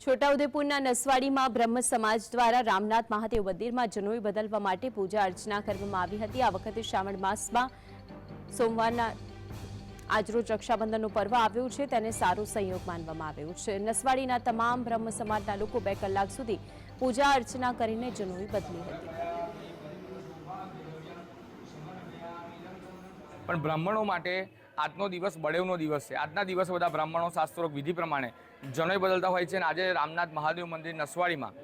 છોટાઉદેપુરના નસવાડીમાં બ્રહ્મ સમાજ દ્વારા રામનાથ મહાદેવ મંદિરમાં જનોઈ બદલવા માટે પૂજા અર્ચના કરવામાં આવી હતી. આ વખતે શ્રાવણ માસમાં સોમવારના આજરોજ રક્ષાબંધનનું પર્વ આવ્યું છે. તેને સારો સંયોગ માનવામાં આવ્યો છે. નસવાડીના તમામ બ્રહ્મ સમાજના લોકો બે કલાક સુધી પૂજા અર્ચના કરીને જનોઈ બદલી હતી. પણ બ્રાહ્મણો માટે આજનો દિવસ બળેવનો દિવસ છે. આજના દિવસે બધા બ્રાહ્મણો શાસ્ત્રોક વિધિ પ્રમાણે જનોઈ બદલતા હોય છે અને આજે રામનાથ મહાદેવ મંદિર નસવાડીમાં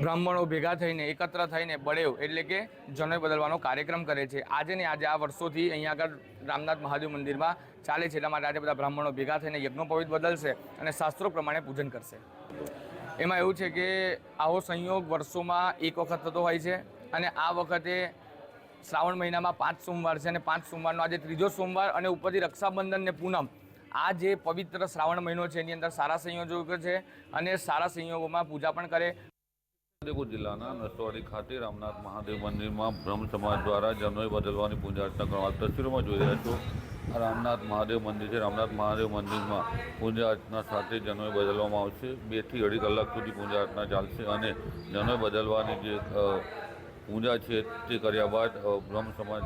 બ્રાહ્મણો ભેગા થઈને, એકત્ર થઈને બળેવ એટલે કે જનોઈ બદલવાનો કાર્યક્રમ કરે છે. આજે ને આજે આ વર્ષોથી અહીંયા આગળ રામનાથ મહાદેવ મંદિરમાં ચાલે છે. એટલા માટે આજે બધા બ્રાહ્મણો ભેગા થઈને યજ્ઞોપવિત બદલશે અને શાસ્ત્રો પ્રમાણે પૂજન કરશે. એમાં એવું છે કે આવો સંયોગ વર્ષોમાં એક વખત થતો હોય છે અને આ વખતે શ્રાવણ મહિનામાં પાંચ સોમવાર છે અને પાંચ સોમવારનો આજે ત્રીજો સોમવાર અને ઉપરથી રક્ષાબંધન ને પૂનમ. આ જે પવિત્ર શ્રાવણ મહિનો છે, એની અંદર સારા સંયોજકો છે અને સારા સંયોગોમાં પૂજા પણ કરે. છોટાઉદેપુર જિલ્લાના નસવાડી ખાતે રામનાથ મહાદેવ મંદિરમાં બ્રહ્મ સમાજ દ્વારા જનોઈ બદલવાની પૂજા અર્ચના કરવા તસવીરોમાં જોઈ રહ્યા છો. રામનાથ મહાદેવ મંદિર છે. રામનાથ મહાદેવ મંદિરમાં પૂજા અર્ચના સાથે જનોઈ બદલવામાં આવશે. બેથી અઢી કલાક સુધી પૂજા અર્ચના ચાલશે અને જનોઈ બદલવાની જે પૂજા છે તે કર્યા બાદ બ્રહ્મ સમાજ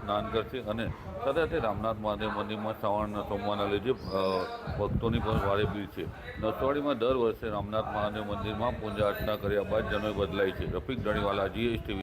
સ્નાન કરશે અને સાથે સાથે રામનાથ મહાદેવ મંદિરમાં શ્રાવણના સોમવારના લીધે ભક્તોની પણ ભારે ભીડ છે. નસવાડીમાં દર વર્ષે રામનાથ મહાદેવ મંદિરમાં પૂજા અર્ચના કર્યા બાદ જનોય બદલાય છે. રફીક ધણીવાલા જીએસટીવી